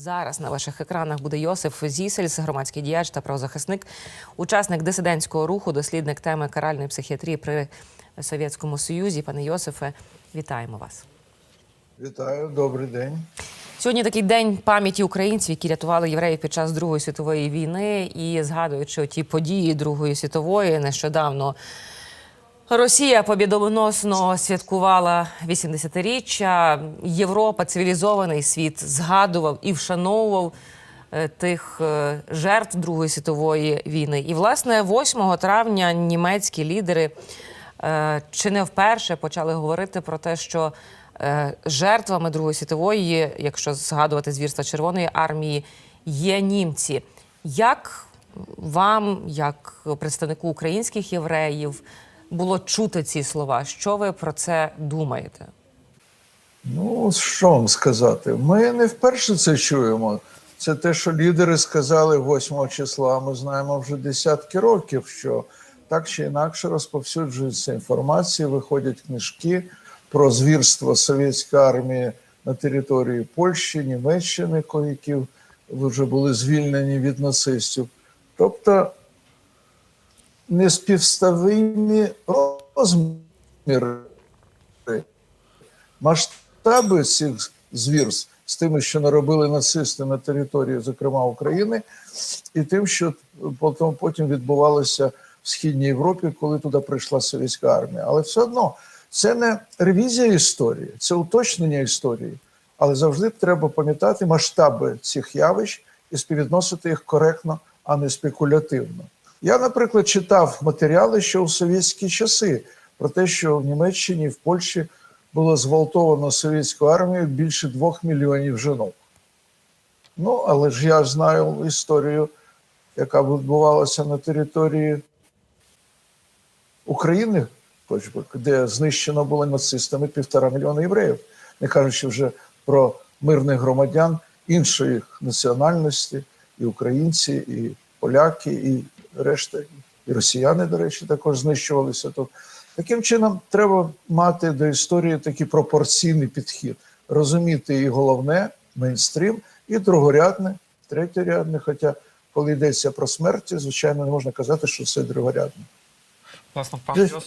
Зараз на ваших екранах буде Йосиф Зісельс, громадський діяч та правозахисник, учасник дисидентського руху, дослідник теми каральної психіатрії при Совєтському Союзі. Пане Йосифе, вітаємо вас. Вітаю, добрий день. Сьогодні такий день пам'яті українців, які рятували євреїв під час Другої світової війни. І згадуючи ті події Другої світової, нещодавно Росія побідоносно святкувала 80-річчя. Європа, цивілізований світ згадував і вшановував е, тих е, жертв Другої світової війни. І власне 8 травня німецькі лідери е, чи не вперше почали говорити про те, що жертвами Другої світової, якщо згадувати звірства Червоної армії, є німці. Як вам, як представнику українських євреїв, було чути ці слова? Що ви про це думаєте? Ну, що вам сказати? Ми не вперше це чуємо. Це те, що лідери сказали 8 числа. Ми знаємо вже десятки років, що так чи інакше розповсюджується інформація, виходять книжки про звірство совєтської армії на території Польщі, Німеччини, які вже були звільнені від нацистів. Тобто неспівставимі розміри масштаби цих звірств з тими, що наробили нацисти на території, зокрема України, і тим, що потім, відбувалося в Східній Європі, коли туди прийшла совєтська армія. Але все одно це не ревізія історії, це уточнення історії. Але завжди треба пам'ятати масштаби цих явищ і співвідносити їх коректно, а не спекулятивно. Я, наприклад, читав матеріали ще у совєтські часи про те, що в Німеччині, в Польщі було зґвалтовано совєтською армією більше двох мільйонів жінок. Ну, але ж я знаю історію, яка відбувалася на території України, хоч би, де знищено було нацистами півтора мільйона євреїв, не кажучи вже про мирних громадян іншої національності, і українці, і поляки, і решта, і росіяни, до речі, також знищувалися тут. Таким чином, треба мати до історії такий пропорційний підхід, розуміти і головне, мейнстрім, і другорядне, третьорядне. Хоча, коли йдеться про смерть, звичайно, не можна казати, що це другорядне. Власне, пан Йосиф,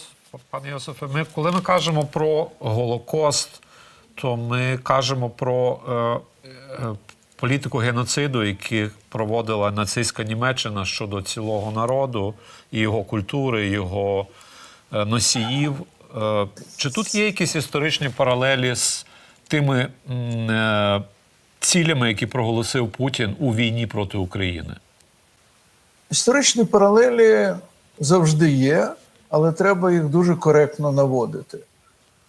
пан Йосифе, ми коли ми кажемо про Голокост, то ми кажемо про е, е, політику геноциду, яку проводила нацистська Німеччина щодо цілого народу і його культури, його е, носіїв. Е, чи тут є якісь історичні паралелі з тими е, цілями, які проголосив Путін у війні проти України? Історичні паралелі завжди є, але треба їх дуже коректно наводити.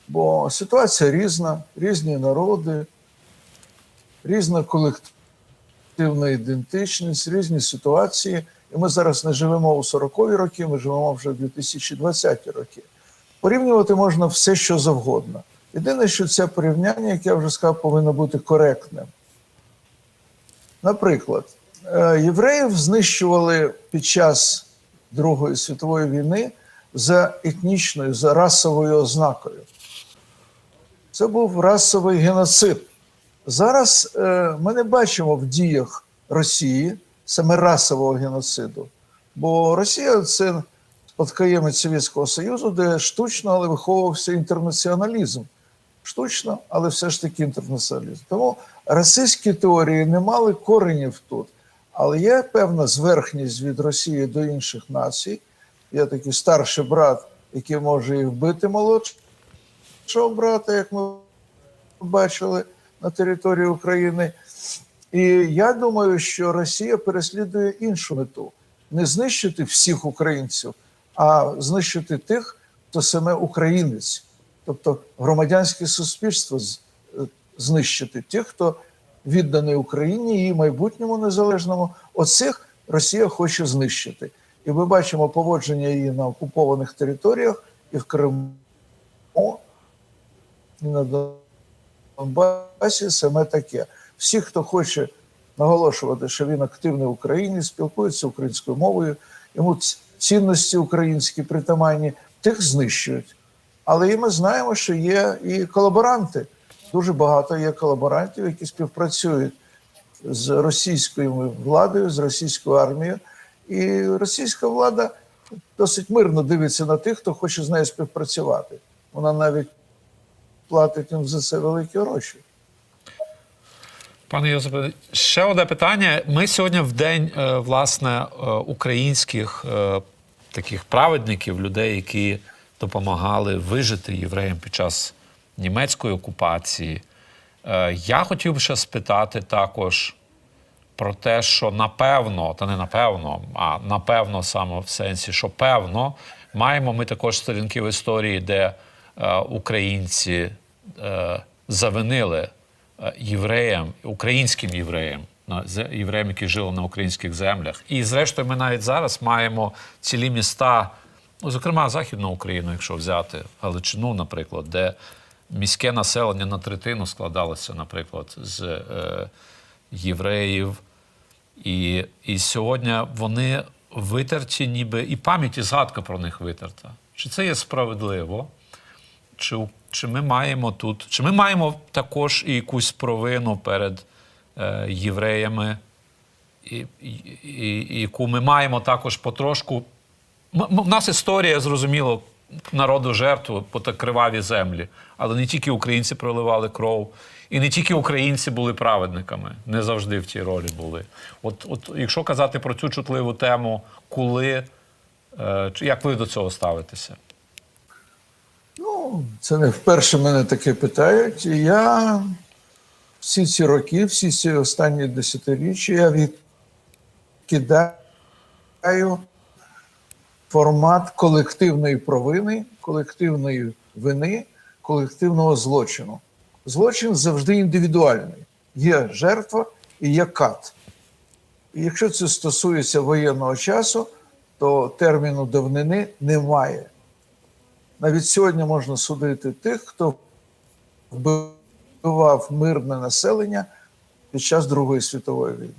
Бо ситуація різна, різні народи, різна колективна ідентичність, різні ситуації. І ми зараз не живемо у 40-ві роки, ми живемо вже в 2020-ті роки. Порівнювати можна все, що завгодно. Єдине, що це порівняння, як я вже сказав, повинно бути коректним. Наприклад, е, євреїв знищували під час Другої світової війни за етнічною, за расовою ознакою. Це був расовий геноцид. Зараз е, ми не бачимо в діях Росії саме расового геноциду, бо Росія це спадкоємець Совєтського Союзу, де штучно, але виховувався інтернаціоналізм. Штучно, але все ж таки інтернаціоналізм. Тому расистські теорії не мали коренів тут. Але є певна зверхність від Росії до інших націй. Є такий старший брат, який може і вбити молодшого брата, як ми бачили на території України. І я думаю, що Росія переслідує іншу мету: не знищити всіх українців, а знищити тих, хто саме українець, тобто громадянське суспільство е, знищити тих, хто відданий Україні, її майбутньому незалежному. Оцих Росія хоче знищити. І ми бачимо поводження її на окупованих територіях і в Криму, і Донбасі саме таке. Всі, хто хоче наголошувати, що він активний в Україні, спілкується українською мовою, йому цінності українські притаманні, тих знищують. Але і ми знаємо, що є і колаборанти. Дуже багато є колаборантів, які співпрацюють з російською владою, з російською армією. І російська влада досить мирно дивиться на тих, хто хоче з нею співпрацювати. Вона навіть платить їм за це великі гроші. Пане Йосипе, ще одне питання. Ми сьогодні в день е, власне е, українських е, таких праведників, людей, які допомагали вижити євреям під час німецької окупації. Я хотів би ще спитати також про те, що напевно, та не напевно, а напевно саме в сенсі, що певно, маємо ми також сторінки в історії, де українці е, завинили е, євреям, українським євреям, євреям, які жили на українських землях. І зрештою, ми навіть зараз маємо цілі міста, ну, зокрема Західну Україну, якщо взяти Галичину, наприклад, де міське населення на третину складалося, наприклад, з е, євреїв. І, і сьогодні вони витерті, ніби і пам'ять, і згадка про них витерта. Чи це є справедливо? Чи, чи ми маємо тут, чи ми маємо також і якусь провину перед е, євреями, і, і, і, яку ми маємо також потрошку. У нас історія, зрозуміло, народу жертву по так криваві землі. Але не тільки українці проливали кров, і не тільки українці були праведниками, не завжди в тій ролі були. От, от якщо казати про цю чутливу тему, коли, е, як ви до цього ставитеся? Це не вперше мене таке питають. І я всі ці роки, всі ці останні десятиріччя, я відкидаю формат колективної провини, колективної вини, колективного злочину. Злочин завжди індивідуальний. Є жертва і є кат. І якщо це стосується воєнного часу, то терміну давнини немає. Навіть сьогодні можна судити тих, хто вбивав мирне населення під час Другої світової війни.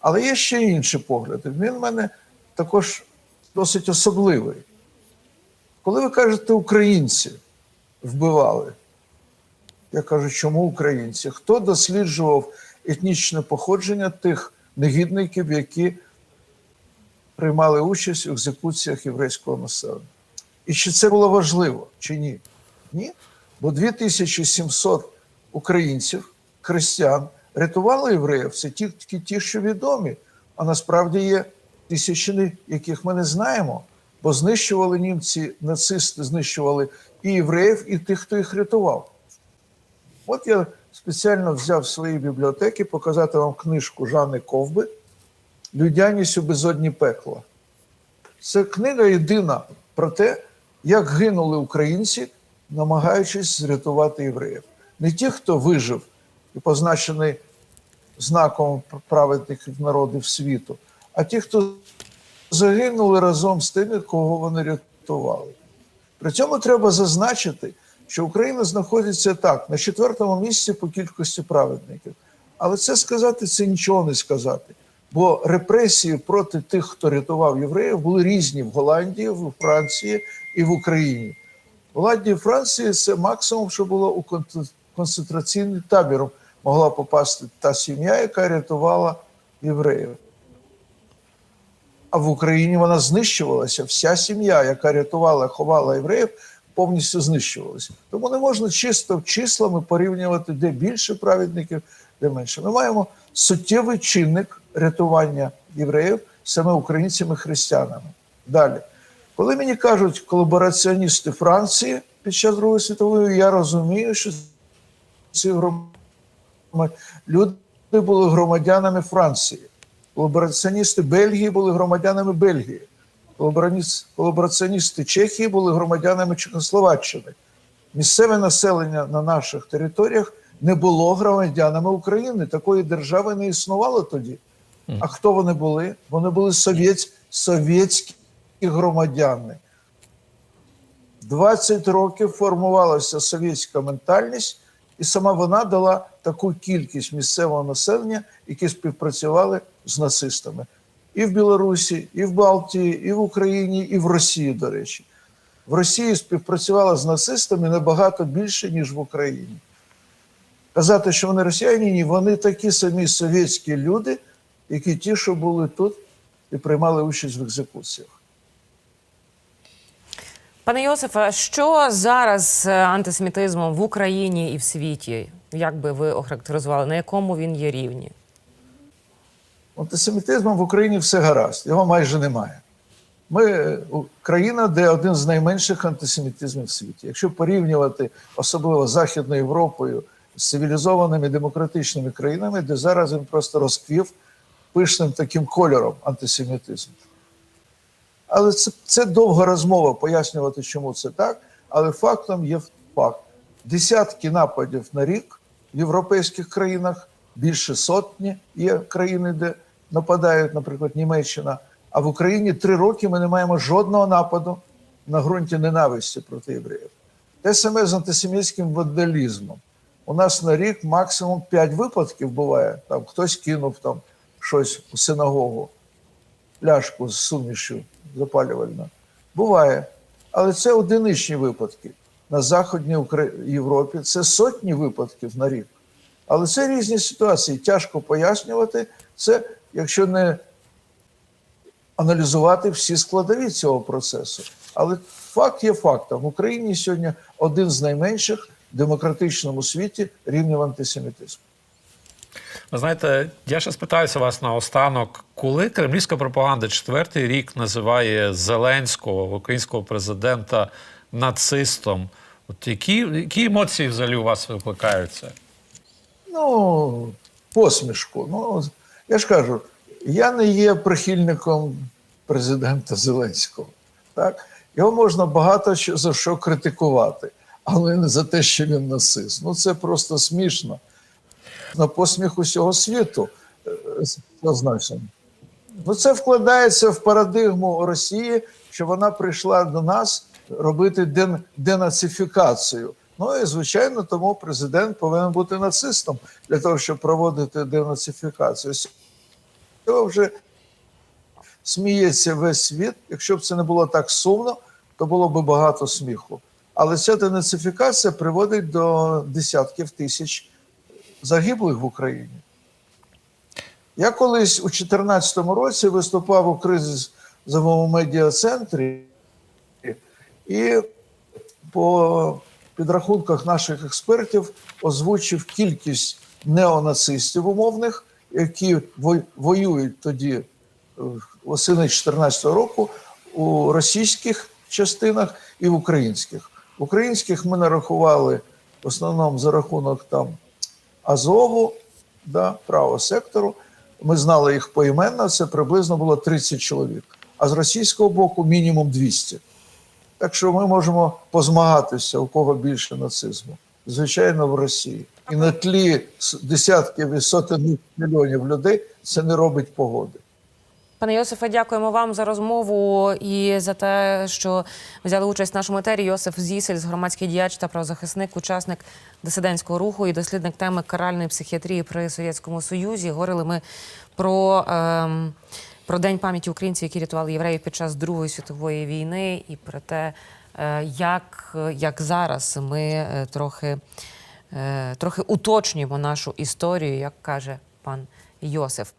Але є ще інший погляд. і Він в мене також досить особливий. Коли ви кажете, українці вбивали, я кажу, чому українці? Хто досліджував етнічне походження тих негідників, які приймали участь у екзекуціях єврейського населення? І чи це було важливо, чи ні? Ні. Бо 2700 українців, християн, рятували євреїв. Це тільки ті, що відомі. А насправді є тисячини, яких ми не знаємо. Бо знищували німці, нацисти знищували і євреїв, і тих, хто їх рятував. От я спеціально взяв в свої бібліотеки показати вам книжку Жанни Ковби Людяність у безодні пекла. Це книга єдина про те, як гинули українці, намагаючись зрятувати євреїв. Не ті, хто вижив і позначений знаком праведників народів світу, а ті, хто загинули разом з тими, кого вони рятували. При цьому треба зазначити, що Україна знаходиться так на четвертому місці по кількості праведників. Але це сказати це нічого не сказати. Бо репресії проти тих, хто рятував євреїв, були різні в Голландії, в Франції і в Україні. В Голландії і Франції це максимум, що було у кон- концентраційний табір. Могла попасти та сім'я, яка рятувала євреїв. А в Україні вона знищувалася. Вся сім'я, яка рятувала, ховала євреїв, повністю знищувалася. Тому не можна чисто числами порівнювати, де більше праведників, де менше. Ми маємо суттєвий чинник рятування євреїв саме українцями християнами. Далі, коли мені кажуть колабораціоністи Франції під час Другої світової, я розумію, що ці громадяни люди були громадянами Франції. Колабораціоністи Бельгії були громадянами Бельгії. Колабораціоністи Чехії були громадянами Чехословаччини. Місцеве населення на наших територіях не було громадянами України. Такої держави не існувало тоді. А хто вони були? Вони були совєтсь- совєтські громадяни. 20 років формувалася совєтська ментальність, і сама вона дала таку кількість місцевого населення, які співпрацювали з нацистами і в Білорусі, і в Балтії, і в Україні, і в Росії, до речі. В Росії співпрацювала з нацистами набагато більше, ніж в Україні. казати, що вони росіяни, ні, вони такі самі совєтські люди, які ті, що були тут і приймали участь в екзекуціях. Пане Йосифе, що зараз з антисемітизмом в Україні і в світі? Як би ви охарактеризували? На якому він є рівні? Антисемітизмом в Україні все гаразд, його майже немає. Ми е, країна, де один з найменших антисемітизмів в світі. Якщо порівнювати особливо з Західною Європою з цивілізованими демократичними країнами, де зараз він просто розквів пишним таким кольором антисемітизм. Але це, це довга розмова пояснювати, чому це так. Але фактом є факт: десятки нападів на рік в європейських країнах, більше сотні є країни, де нападають, наприклад, Німеччина. А в Україні три роки ми не маємо жодного нападу на ґрунті ненависті проти євреїв. Те саме з антисемітським вандалізмом. У нас на рік максимум 5 випадків буває. Там хтось кинув там щось у синагогу пляшку з сумішю запалювальною. Буває. Але це одиничні випадки. На Західній Європі це сотні випадків на рік. Але це різні ситуації. Тяжко пояснювати це, якщо не аналізувати всі складові цього процесу. Але факт є фактом. В Україні сьогодні один з найменших в демократичному світі рівнів антисемітизму. Ви знаєте, я ще спитаюся вас наостанок, коли кремлівська пропаганда четвертий рік називає Зеленського, українського президента, нацистом. От які, які емоції взагалі у вас викликаються? Ну, посмішку. Ну, я ж кажу, я не є прихильником президента Зеленського. Так? Його можна багато за що критикувати, але не за те, що він нацист. Ну, це просто смішно. На посміх усього світу е, з позначенням. Ну, це вкладається в парадигму Росії, що вона прийшла до нас робити ден, денацифікацію. Ну і звичайно, тому президент повинен бути нацистом для того, щоб проводити денацифікацію. Цього вже сміється весь світ. Якщо б це не було так сумно, то було б багато сміху. Але ця денацифікація приводить до десятків тисяч загиблих в Україні. Я колись у 2014 році виступав у кризовому медіа-центрі, і по підрахунках наших експертів озвучив кількість неонацистів умовних, які воюють тоді е, восени 2014 року у російських частинах і в українських. В українських ми нарахували в основному за рахунок там Азову, да, правого сектору. Ми знали їх поіменно, це приблизно було 30 чоловік. А з російського боку мінімум 200. Так що ми можемо позмагатися, у кого більше нацизму. Звичайно, в Росії. І на тлі десятків і сотень мільйонів людей це не робить погоди. Пане Йосифе, дякуємо вам за розмову і за те, що взяли участь в нашому етері. Йосиф Зісель, громадський діяч та правозахисник, учасник дисидентського руху і дослідник теми каральної психіатрії при Совєтському Союзі. Говорили ми про, ем, про День пам'яті українців, які рятували євреїв під час Другої світової війни, і про те, е, як, як зараз ми е, трохи, е, трохи уточнюємо нашу історію, як каже пан Йосиф.